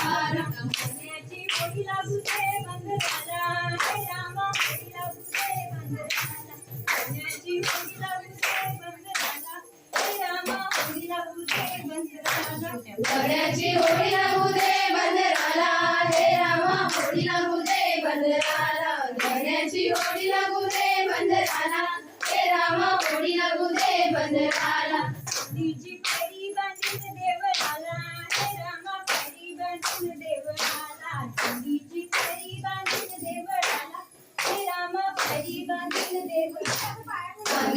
देवळाला सोन्याची होडी लागू दे बंदराला हे रामा होडी लागू दे बंदराला सोन्याची होडी लागू दे बंदराला हे रामा होडी लागू दे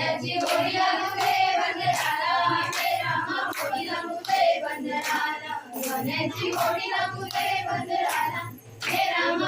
जब जी बोलिया मुझे बंदराला मेरे रामा बोलिया मुझे बंदराला मन जी बोलिया मुझे बंदराला मेरे रामा